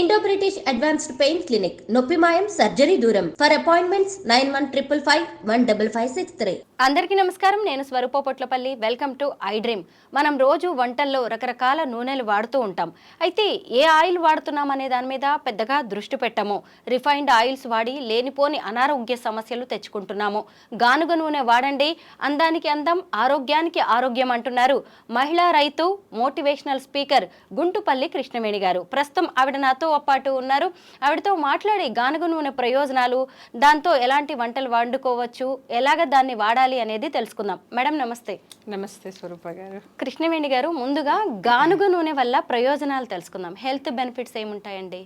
Indo British advanced pain clinic నొప్పి మాయం surgery దూరం. For appointments nine one triple five one double five six three అందరికీ నమస్కారం నేను Swaroopa Potlapalli. Welcome to I dream మనం రోజు వంటల్లో రకరకాల నూనెలు వాడుతూ ఉంటాం. అయితే ఏ ఆయిల్ వాడుతున్నాం అనే దాని మీద పెద్దగా దృష్టి పెట్టము. రిఫైన్డ్ ఆయిల్స్ వాడి లేనిపోని అనారోగ్య సమస్యలు తెచ్చుకుంటున్నాము. గానుగ నూనె వాడండి. అందానికి అందం ఆరోగ్యానికి ఆరోగ్యం అంటున్నారు మహిళా రైతు మోటివేషనల్ స్పీకర్ గుంటుపల్లి కృష్ణవేణి గారు. ప్రస్తుతం ఆవిడ నాతో పాటు ఉన్నారు. ఆవిడతో మాట్లాడి గానుగ నూనె ప్రయోజనాలు దాంతో ఎలాంటి వంటలు వండుకోవచ్చు ఎలాగ దాన్ని వాడాలి అనేది తెలుసుకుందాం. మేడం నమస్తే. నమస్తే స్వరూప గారు. కృష్ణవేణి గారు ముందుగా గానుగ నూనె వల్ల ప్రయోజనాలు తెలుసుకుందాం. హెల్త్ బెనిఫిట్స్ ఏముంటాయండి?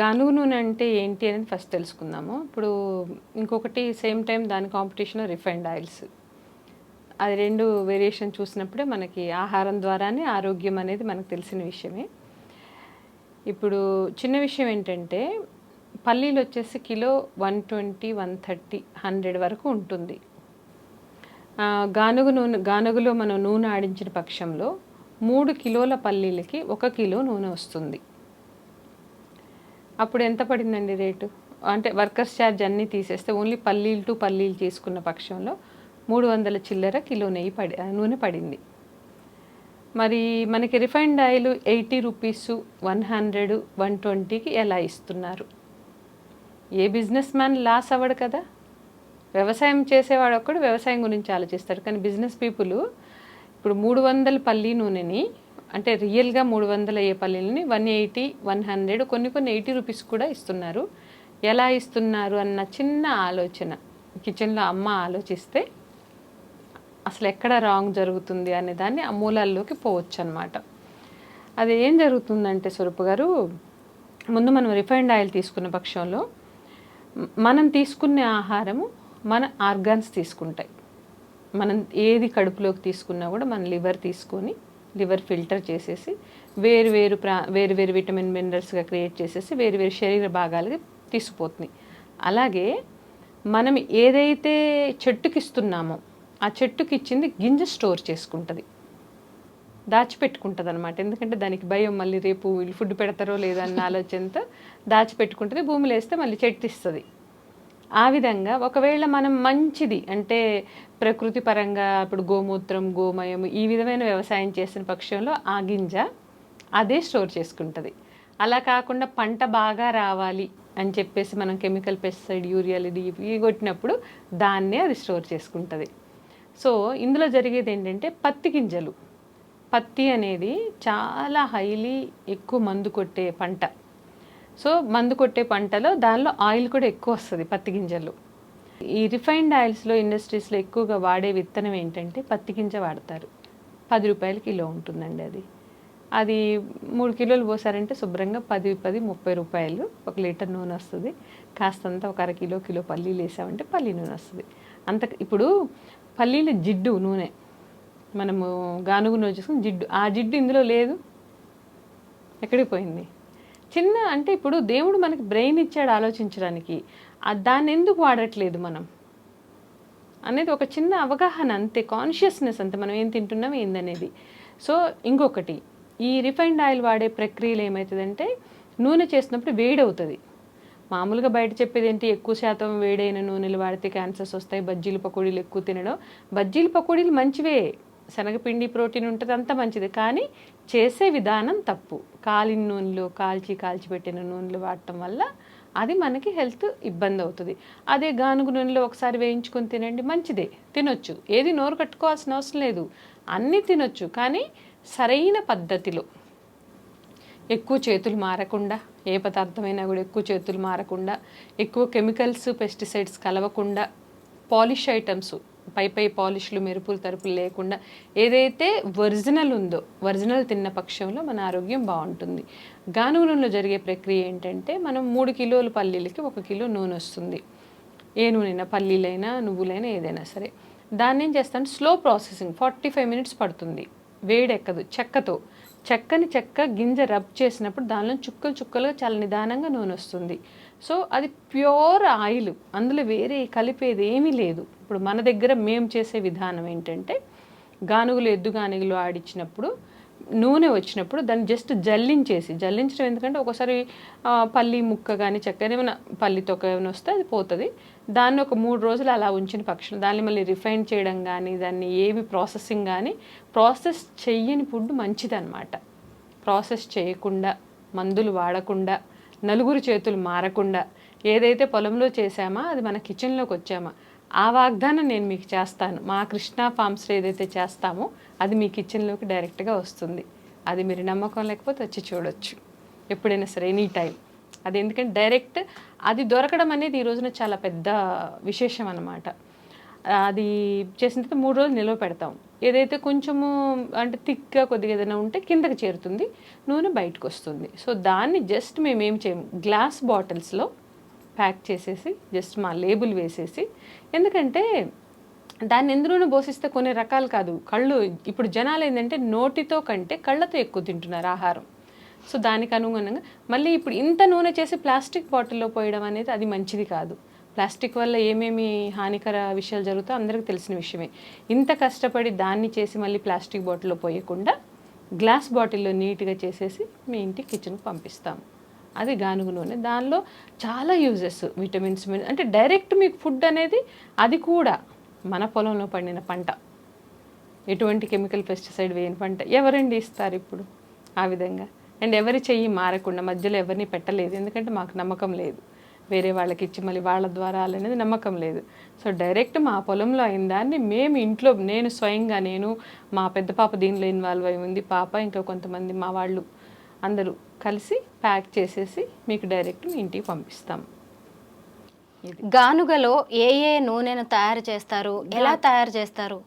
గానుగ నూనె అంటే ఏంటి అనేది ఫస్ట్ తెలుసుకుందాము. ఇప్పుడు ఇంకొకటి సేమ్ టైం దాని కాంపిటీషన్ రిఫైన్డ్ ఆయిల్స్. అది రెండు వేరియేషన్ చూసినప్పుడే మనకి ఆహారం ద్వారానే ఆరోగ్యం అనేది మనకు తెలిసిన విషయమే. ఇప్పుడు చిన్న విషయం ఏంటంటే పల్లీలు వచ్చేసి kilo one twenty one thirty hundred వరకు ఉంటుంది. గానుగు గానుగ నూనె గానుగులో మనం నూనె ఆడించిన పక్షంలో మూడు కిలోల పల్లీలకి ఒక కిలో నూనె వస్తుంది. అప్పుడు ఎంత పడిందండి రేటు? అంటే వర్కర్స్ ఛార్జ్ అన్నీ తీసేస్తే ఓన్లీ పల్లీలు టు పల్లీలు తీసుకున్న పక్షంలో మూడు వందల చిల్లర కిలో నెయ్యి పడి నూనె పడింది. మరి మనకి refined oil eighty rupees one hundred one ట్వంటీకి ఎలా ఇస్తున్నారు? ఏ బిజినెస్ మ్యాన్ లాస్ అవ్వడు కదా? వ్యవసాయం చేసేవాడు ఒక్కడు వ్యవసాయం గురించి ఆలోచిస్తాడు. కానీ బిజినెస్ పీపుల్ ఇప్పుడు మూడు వందల పల్లి నూనెని అంటే రియల్గా మూడు వందల ఏ పల్లీలని వన్ ఎయిటీ వన్ హండ్రెడ్ కొన్ని కొన్ని ఎయిటీ రూపీస్ కూడా ఇస్తున్నారు. ఎలా ఇస్తున్నారు? అన్న చిన్న ఆలోచన. కిచెన్లో అమ్మ ఆలోచిస్తే అసలు ఎక్కడ రాంగ్ జరుగుతుంది అనే దాన్ని ఆ మూలాల్లోకి పోవచ్చు అనమాట అది ఏం జరుగుతుందంటే స్వరూప్ గారు ముందు మనం రిఫైన్డ్ ఆయిల్ తీసుకున్న పక్షంలో మనం తీసుకునే ఆహారము మన ఆర్గాన్స్ తీసుకుంటాయి. మనం ఏది కడుపులోకి తీసుకున్నా కూడా మన లివర్ తీసుకొని లివర్ ఫిల్టర్ చేసేసి వేరు వేరు ప్రా వేరు వేరు విటమిన్ మినరల్స్గా క్రియేట్ చేసేసి వేరు వేరు శరీర భాగాలకి తీసుకుపోతుంది. అలాగే మనం ఏదైతే చెట్టుకి ఇస్తున్నామో ఆ చెట్టుకి ఇచ్చింది గింజ స్టోర్ చేసుకుంటుంది. దాచిపెట్టుకుంటుంది అనమాట ఎందుకంటే దానికి భయం మళ్ళీ రేపు వీళ్ళు ఫుడ్ పెడతారో లేదో అన్న ఆలోచనతో దాచిపెట్టుకుంటుంది. భూమిలో వేస్తే మళ్ళీ చెట్టు ఇస్తుంది ఆ విధంగా ఒకవేళ మనం మంచిది అంటే ప్రకృతి పరంగా ఇప్పుడు గోమూత్రం గోమయం ఈ విధమైన వ్యవసాయం చేసిన పక్షంలో ఆ గింజ అదే స్టోర్ చేసుకుంటుంది. అలా కాకుండా పంట బాగా రావాలి అని చెప్పేసి మనం కెమికల్ పెస్టిసైడ్ యూరియాలు ఇది ఇవి కొట్టినప్పుడు దాన్నే అది స్టోర్ చేసుకుంటుంది. సో ఇందులో జరిగేది ఏంటంటే పత్తి గింజలు. పత్తి అనేది చాలా హైలీ ఎక్కువ మందు కొట్టే పంట. సో మందు కొట్టే పంటలో దానిలో ఆయిల్ కూడా ఎక్కువ వస్తుంది పత్తి గింజలు ఈ రిఫైన్డ్ ఆయిల్స్లో ఇండస్ట్రీస్లో ఎక్కువగా వాడే విత్తనం ఏంటంటే పత్తి గింజ వాడతారు. పది రూపాయలు కిలో ఉంటుందండి అది. అది మూడు కిలోలు పోసారంటే శుభ్రంగా పది పది ముప్పై రూపాయలు ఒక లీటర్ నూనె వస్తుంది. కాస్తంత ఒక అర కిలో కిలో పల్లీలు వేసామంటే పల్లి నూనె వస్తుంది. అంత ఇప్పుడు పల్లీల జిడ్డు నూనె. మనము గానుగు నూనె చేసుకుని జిడ్డు. ఆ జిడ్డు ఇందులో లేదు. ఎక్కడికి పోయింది? చిన్న అంటే ఇప్పుడు దేవుడు మనకి బ్రెయిన్ ఇచ్చాడు ఆలోచించడానికి. దాన్ని ఎందుకు వాడట్లేదు మనం? అనేది ఒక చిన్న అవగాహన అంతే. కాన్షియస్నెస్ అంతే. మనం ఏం తింటున్నాం ఏందనేది. సో ఇంకొకటి. ఈ రిఫైన్డ్ ఆయిల్ వాడే ప్రక్రియలు ఏమవుతుందంటే నూనె చేసినప్పుడు వేడి అవుతుంది మామూలుగా బయట చెప్పేది ఏంటి? ఎక్కువ శాతం వేడైన నూనెలు వాడితే క్యాన్సర్స్ వస్తాయి బజ్జీలు పకోడీలు ఎక్కువ తినడం. బజ్జీలు పకోడీలు మంచివే. శనగపిండి ప్రోటీన్ ఉంటుంది అంత మంచిది. కానీ చేసే విధానం తప్పు. కాలిన నూనెలు కాల్చి కాల్చి పెట్టిన నూనెలు వాడటం వల్ల అది మనకి హెల్త్ ఇబ్బంది అవుతుంది. అదే గానుగు నూనెలో ఒకసారి వేయించుకొని తినండి మంచిదే. తినొచ్చు. ఏది నోరు కట్టుకోవాల్సిన అవసరం లేదు. అన్నీ తినొచ్చు. కానీ సరైన పద్ధతిలో ఎక్కువ చేతులు మారకుండా ఏ పదార్థమైనా కూడా ఎక్కువ చేతులు మారకుండా ఎక్కువ కెమికల్స్ పెస్టిసైడ్స్ కలవకుండా పాలిష్ ఐటమ్స్ పై పై పాలిష్లు మెరుపులు తరుపులు లేకుండా ఏదైతే ఒరిజినల్ ఉందో ఒరిజినల్ తిన్న పక్షంలో మన ఆరోగ్యం బాగుంటుంది. గానుగ నూనెలో జరిగే ప్రక్రియ ఏంటంటే మనం మూడు కిలోలు పల్లీలకి ఒక కిలో నూనె వస్తుంది. ఏ నూనెనా పల్లీలైనా నువ్వులైనా ఏదైనా సరే. దాన్ని ఏం చేస్తాను slow processing forty five minutes పడుతుంది. వేడెక్కదు చెక్కతో. చెక్కని చెక్క గింజ రబ్ చేసినప్పుడు దానిలో చుక్కలు చుక్కలుగా చాలా నిదానంగా నూనె వస్తుంది. సో అది ప్యూర్ ఆయిల్. అందులో వేరే కలిపేది ఏమీ లేదు. ఇప్పుడు మన దగ్గర మేము చేసే విధానం ఏంటంటే గానుగులు ఎద్దు గానుగులు ఆడిచ్చినప్పుడు నూనె వచ్చినప్పుడు దాన్ని జస్ట్ జల్లించేసి జల్లించడం ఎందుకంటే ఒకసారి పల్లి ముక్క కానీ చక్కెర ఏమైనా పల్లి తొక్క ఏమైనా వస్తే అది పోతుంది. దాన్ని ఒక మూడు రోజులు అలా ఉంచిన పక్షం దాన్ని మళ్ళీ రిఫైన్ చేయడం కానీ దాన్ని ఏమి ప్రాసెసింగ్ కానీ ప్రాసెస్ చెయ్యని ఫుడ్ మంచిదన్నమాట. ప్రాసెస్ చేయకుండా మందులు వాడకుండా నలుగురు చేతులు మారకుండా ఏదైతే పొలంలో చేసామా అది మన కిచెన్లోకి వచ్చామా ఆ వాగ్దానం నేను మీకు చేస్తాను. మా కృష్ణా ఫార్మ్స్లో ఏదైతే చేస్తామో అది మీ కిచెన్లోకి డైరెక్ట్గా వస్తుంది. అది మీరు నమ్మకం లేకపోతే వచ్చి చూడొచ్చు. ఎప్పుడైనా సరే ఎనీ టైం అది ఎందుకంటే డైరెక్ట్ అది దొరకడం అనేది ఈ రోజున చాలా పెద్ద విశేషం అన్నమాట. అది చేసిన తర్వాత మూడు రోజులు నిల్వ పెడతాం. ఏదైతే కొంచెము అంటే థిక్గా కొద్దిగా ఏదైనా ఉంటే కిందకి చేరుతుంది నూనె బయటకు వస్తుంది. సో దాన్ని జస్ట్ మేము ఏం చేయము గ్లాస్ బాటిల్స్లో ప్యాక్ చేసేసి జస్ట్ మా లేబుల్ వేసేసి. ఎందుకంటే దాన్ని ఎందులోనూ పోషిస్తే కొన్ని రకాలు కాదు. కళ్ళు ఇప్పుడు జనాలు ఏంటంటే నోటితో కంటే కళ్ళతో ఎక్కువ తింటున్నారు ఆహారం. సో దానికి అనుగుణంగా మళ్ళీ ఇప్పుడు ఇంత నూనె చేసి ప్లాస్టిక్ బాటిల్లో పోయడం అనేది అది మంచిది కాదు. ప్లాస్టిక్ వల్ల ఏమేమి హానికర విషయాలు జరుగుతాయో అందరికీ తెలిసిన విషయమే. ఇంత కష్టపడి దాన్ని చేసి మళ్ళీ ప్లాస్టిక్ బాటిల్లో పోయకుండా గ్లాస్ బాటిల్లో నీట్గా చేసేసి మీ ఇంటి కిచెన్కి పంపిస్తాము అది గానుగు నూనె దానిలో చాలా యూజెస్ విటమిన్స్ అంటే డైరెక్ట్ మీకు ఫుడ్ అనేది అది కూడా మన పొలంలో పండిన పంట. ఎటువంటి కెమికల్ పెస్టిసైడ్ వేయని పంట ఎవరండి ఇస్తారు ఇప్పుడు? ఆ విధంగా. అండ్ ఎవరి చెయ్యి మారకుండా మధ్యలో ఎవరిని పెట్టలేదు. ఎందుకంటే మాకు నమ్మకం లేదు. వేరే వాళ్ళకి ఇచ్చి మళ్ళీ వాళ్ళ ద్వారా అనేది నమ్మకం లేదు. సో డైరెక్ట్ మా పొలంలో అయిన దాన్ని మేము ఇంట్లో నేను స్వయంగా నేను మా పెద్ద పాప దీనిలో ఇన్వాల్వ్ అయి ఉంది. పాప ఇంకా కొంతమంది మా వాళ్ళు అందరూ కలిసి ప్యాక్ చేసేసి మీకు డైరెక్ట్ ఇంటికి పంపిస్తాం. గానుగలో ఏ ఏ నూనెను తయారు చేస్తారు? ఎలా తయారు చేస్తారు?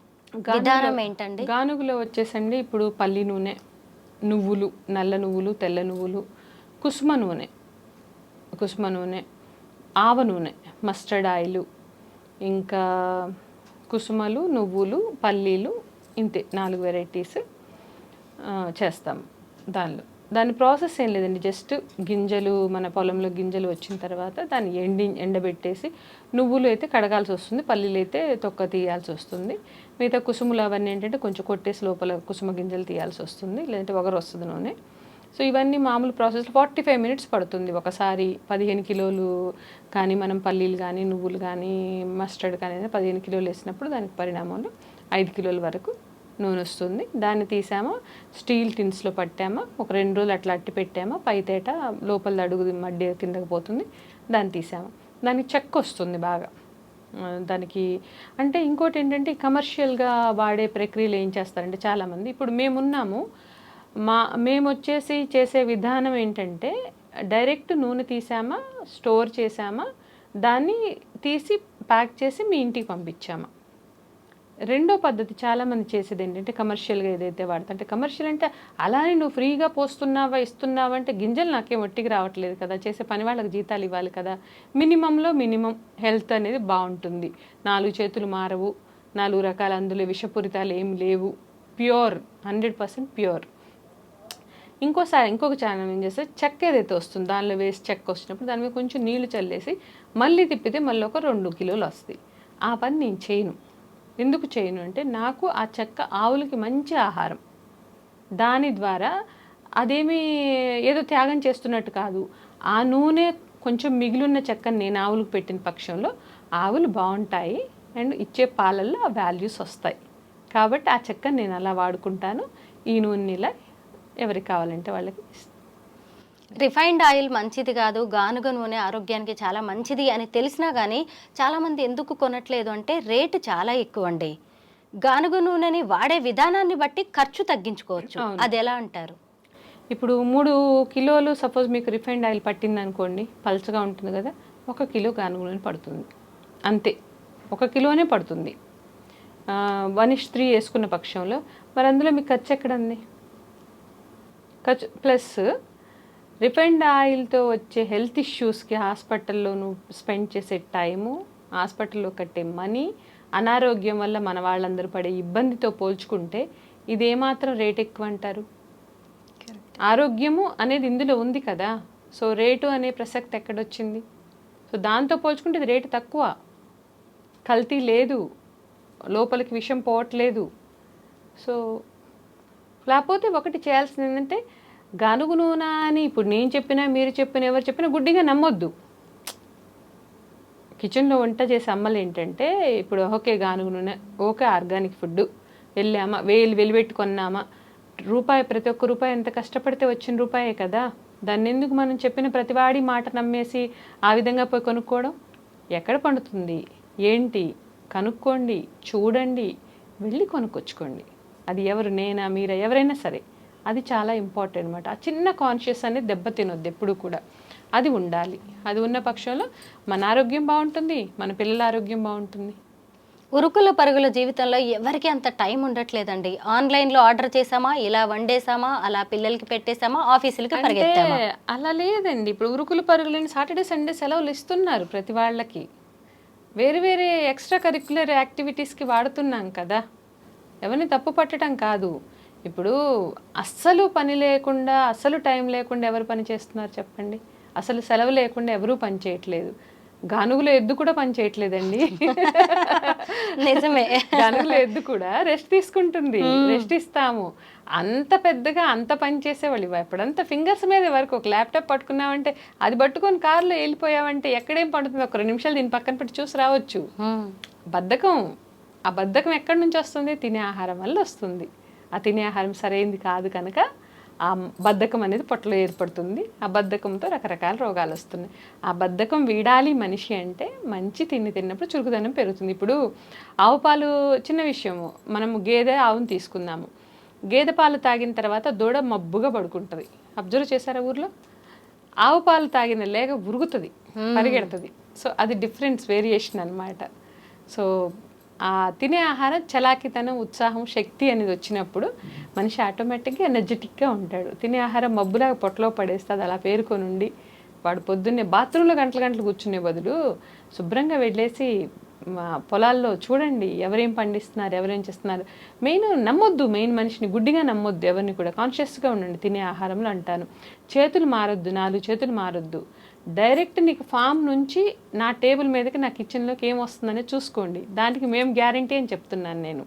విధానం ఏంటండి? గానుగులో వచ్చేసండి ఇప్పుడు పల్లి నూనె నువ్వులు నల్ల నువ్వులు తెల్ల నువ్వులు కుసుమ నూనె కుసుమ నూనె ఆవ నూనె మస్టర్డ్ ఆయిల్ ఇంకా కుసుమలు నువ్వులు పల్లీలు ఇంతే నాలుగు వెరైటీస్ చేస్తాం దానిలో. దాని ప్రాసెస్ ఏం లేదండి. జస్ట్ గింజలు మన పొలంలో గింజలు వచ్చిన తర్వాత దాన్ని ఎండి ఎండబెట్టేసి నువ్వులు అయితే కడగాల్సి వస్తుంది పల్లీలు అయితే తొక్క తీయాల్సి వస్తుంది. మిగతా కుసుములు అవన్నీ ఏంటంటే కొంచెం కొట్టేసి లోపల కుసుమ గింజలు తీయాల్సి వస్తుంది లేదంటే ఒకరు వస్తుంది నూనె. సో ఇవన్నీ మామూలు ప్రాసెస్ ఫార్టీ ఫైవ్ మినిట్స్ పడుతుంది. ఒకసారి పదిహేను కిలోలు కానీ మనం పల్లీలు కానీ నువ్వులు కానీ మస్టర్డ్ కానీ పదిహేను కిలోలు వేసినప్పుడు దానికి పరిణామాలు ఐదు కిలోల వరకు నూనె వస్తుంది. దాన్ని తీసామా. స్టీల్ టిన్స్లో పట్టామా. ఒక రెండు రోజులు అట్లా అట్టి పెట్టామా. పైతేట లోపల అడుగు మడ్డి కిందకి పోతుంది. దాన్ని తీసామా. దానికి చెక్క వస్తుంది బాగా. దానికి అంటే ఇంకోటి ఏంటంటే కమర్షియల్గా వాడే ప్రక్రియలు ఏం చేస్తారంటే చాలామంది ఇప్పుడు మేమున్నాము. మా మేము వచ్చేసి చేసే విధానం ఏంటంటే డైరెక్ట్ నూనె తీసామా స్టోర్ చేసామా దాన్ని తీసి ప్యాక్ చేసి మీ ఇంటికి పంపించామా. రెండో పద్ధతి చాలామంది చేసేది ఏంటంటే కమర్షియల్గా ఏదైతే వాడతా అంటే కమర్షియల్ అంటే అలానే నువ్వు ఫ్రీగా పోస్తున్నావా ఇస్తున్నావా అంటే గింజలు నాకేం ఒట్టికి రావట్లేదు కదా చేసే పని వాళ్ళకి జీతాలు ఇవ్వాలి కదా. మినిమంలో మినిమం హెల్త్ అనేది బాగుంటుంది. నాలుగు చేతులు మారవు నాలుగు రకాల అందులో విషపూరితాలు ఏం లేవు. Pure hundred percent pure. ఇంకోసారి ఇంకొక ఛానల్ ఏం చేస్తే చెక్క ఏదైతే వస్తుంది దానిలో వేసి చెక్క వచ్చినప్పుడు దాని మీద కొంచెం నీళ్ళు చల్లేసి మళ్ళీ తిప్పితే మళ్ళీ ఒక రెండు కిలోలు వస్తాయి. ఆ పని నేను చేయను. ఎందుకు చేయను అంటే నాకు ఆ చెక్క ఆవులకి మంచి ఆహారం. దాని ద్వారా అదేమి ఏదో త్యాగం చేస్తున్నట్టు కాదు. ఆ నూనె కొంచెం మిగిలిన చెక్కని నేను ఆవులకు పెట్టిన పక్షంలో ఆవులు బాగుంటాయి అండ్ ఇచ్చే పాలల్లో ఆ వాల్యూస్ వస్తాయి. కాబట్టి ఆ చెక్కని నేను అలా వాడుకుంటాను. ఈ నూనె ఇలా ఎవరికి కావాలంటే వాళ్ళకి ఇస్తాను. రిఫైన్డ్ ఆయిల్ మంచిది కాదు గానుగ నూనె ఆరోగ్యానికి చాలా మంచిది అని తెలిసినా కానీ చాలామంది ఎందుకు కొనట్లేదు అంటే రేటు చాలా ఎక్కువ అండి గానుగ నూనెని వాడే విధానాన్ని బట్టి ఖర్చు తగ్గించుకోవచ్చు. అది ఎలా అంటారు? ఇప్పుడు మూడు కిలోలు సపోజ్ మీకు రిఫైండ్ ఆయిల్ పట్టింది అనుకోండి పల్చగా ఉంటుంది కదా ఒక కిలో గానుగ నూనె పడుతుంది. అంతే ఒక కిలోనే పడుతుంది. వన్ ఇష్ త్రీ వేసుకున్న పక్షంలో మరి అందులో మీకు ఖర్చు ఎక్కడ ఉంది ఖర్చు ప్లస్ రిఫైండ్ ఆయిల్తో వచ్చే హెల్త్ ఇష్యూస్కి హాస్పిటల్లో నువ్వు స్పెండ్ చేసే టైము హాస్పిటల్లో కట్టే మనీ అనారోగ్యం వల్ల మన వాళ్ళందరూ పడే ఇబ్బందితో పోల్చుకుంటే ఇది ఏమాత్రం రేట్ ఎక్కువ అంటారు ఆరోగ్యము అనేది ఇందులో ఉంది కదా. సో రేటు అనే ప్రసక్తి ఎక్కడొచ్చింది? సో దాంతో పోల్చుకుంటే ఇది రేటు తక్కువ. కల్తీ లేదు. లోపలికి విషం పోవట్లేదు. సో లేకపోతే ఒకటి చేయాల్సింది ఏంటంటే గానుగు నూనె అని ఇప్పుడు నేను చెప్పినా మీరు చెప్పినా ఎవరు చెప్పినా గుడ్డిగా నమ్మొద్దు. కిచెన్లో వంట చేసే అమ్మలు ఏంటంటే ఇప్పుడు ఓకే గానుగు నూనె ఓకే ఆర్గానిక్ ఫుడ్ వెళ్ళామా? వేలు వెలిపెట్టుకొన్నామా రూపాయి ప్రతి ఒక్క రూపాయి ఎంత కష్టపడితే వచ్చిన రూపాయే కదా. దాన్ని ఎందుకు మనం చెప్పిన ప్రతివాడి మాట నమ్మేసి ఆ విధంగా పోయి కొనుక్కోవడం? ఎక్కడ పండుతుంది? ఏంటి? కనుక్కోండి చూడండి వెళ్ళి కొనుక్కొచ్చుకోండి. అది ఎవరు నేనా మీరా ఎవరైనా సరే. అది చాలా ఇంపార్టెంట్ అనమాట ఆ చిన్న కాన్షియస్ అనేది దెబ్బతినొద్దు ఎప్పుడు కూడా. అది ఉండాలి. అది ఉన్న పక్షంలో మన ఆరోగ్యం బాగుంటుంది మన పిల్లల ఆరోగ్యం బాగుంటుంది. ఉరుకుల పరుగుల జీవితంలో ఎవరికి అంత టైం ఉండట్లేదండి. ఆన్లైన్లో ఆర్డర్ చేసామా ఇలా వండేసామా అలా పిల్లలకి పెట్టేసామా ఆఫీసులకి పరిగెత్తామా? అలా లేదండి. ఇప్పుడు ఉరుకులు పరుగులని సాటర్డే సండే సెలవులు ఇస్తున్నారు ప్రతి వాళ్ళకి. వేరే వేరే ఎక్స్ట్రా కరిక్యులర్ యాక్టివిటీస్కి వాడుతున్నాం కదా. ఎవరిని తప్పు పట్టడం కాదు. ఇప్పుడు అస్సలు పని లేకుండా అస్సలు టైం లేకుండా ఎవరు పని చేస్తున్నారు చెప్పండి? అసలు సెలవు లేకుండా ఎవరూ పని చేయట్లేదు. గానుగులో ఎద్దు కూడా పని చేయట్లేదండి. నిజమే. గనుగుల ఎద్దు కూడా రెస్ట్ తీసుకుంటుంది రెస్ట్ ఇస్తాము. అంత పెద్దగా అంత పని చేసేవాళ్ళు ఎప్పుడంతా ఫింగర్స్ మీద వరకు ఒక ల్యాప్టాప్ పట్టుకున్నామంటే అది పట్టుకొని కారులో వెళ్ళిపోయామంటే ఎక్కడేం పడుతుంది? ఒక రెండు నిమిషాలు దీని పక్కన పెట్టి చూసి రావచ్చు. బద్ధకం. ఆ బద్ధకం ఎక్కడి నుంచి వస్తుంది? తినే ఆహారం వల్ల వస్తుంది. ఆ తినే ఆహారం సరైంది కాదు కనుక ఆ బద్ధకం అనేది పొట్టలో ఏర్పడుతుంది. ఆ బద్ధకంతో రకరకాల రోగాలు వస్తున్నాయి. ఆ బద్ధకం వీడాలి మనిషి అంటే మంచి తిండి తిన్నప్పుడు చురుకుదనం పెరుగుతుంది. ఇప్పుడు ఆవు పాలు చిన్న విషయము. మనము గేదె ఆవును తీసుకుందాము. గేదె పాలు తాగిన తర్వాత దూడ మబ్బుగా పడుకుంటుంది. అబ్జర్వ్ చేశారా ఊర్లో? ఆవు పాలు తాగిన లేక ఉరుగుతుంది పరిగెడుతుంది. సో అది డిఫరెన్స్ వేరియేషన్ అన్నమాట. సో తినే ఆహారం చలాకితనం ఉత్సాహం శక్తి అనేది వచ్చినప్పుడు మనిషి ఆటోమేటిక్గా ఎనర్జెటిక్గా ఉంటాడు. తినే ఆహారం మబ్బులాగా పొట్టలో పడేస్తే అది అలా పేరుకొని ఉండి వాడు పొద్దున్నే బాత్రూంలో గంటల గంటలు కూర్చునే బదులు శుభ్రంగా వెళ్ళేసి మా పొలాల్లో చూడండి ఎవరేం పండిస్తున్నారు ఎవరేం చేస్తున్నారు. మెయిన్ నమ్మొద్దు మెయిన్ మనిషిని గుడ్డిగా నమ్మొద్దు ఎవరిని కూడా. కాన్షియస్గా ఉండండి తినే ఆహారంలో అంటాను. చేతులు మారొద్దు నాలుగు చేతులు మారొద్దు. డైరెక్ట్ నీకు ఫామ్ నుంచి నా టేబుల్ మీదకి నా కిచెన్లోకి ఏం వస్తుందని చూసుకోండి. దానికి మేము గ్యారంటీ అని చెప్తున్నాను నేను.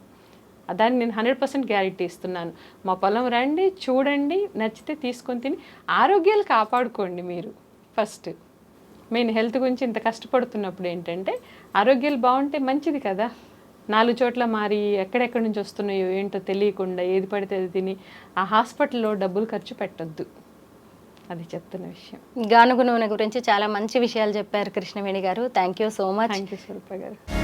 దాన్ని నేను హండ్రెడ్ పర్సెంట్ గ్యారంటీ ఇస్తున్నాను. మా పొలం రండి చూడండి నచ్చితే తీసుకొని తిని ఆరోగ్యాలు కాపాడుకోండి మీరు ఫస్ట్. మెయిన్ హెల్త్ గురించి ఇంత కష్టపడుతున్నప్పుడు ఏంటంటే ఆరోగ్యాలు బాగుంటే మంచిది కదా. నాలుగు చోట్ల మారి ఎక్కడెక్కడి నుంచి వస్తున్నాయో ఏంటో తెలియకుండా ఏది పడితే అది తిని ఆ హాస్పిటల్లో డబ్బులు ఖర్చు పెట్టొద్దు. అది చెప్తున్న విషయం. గానుగు నూనె గురించి చాలా మంచి విషయాలు చెప్పారు Krishnaveni garu. Thank you so much thank you Swaroopa garu.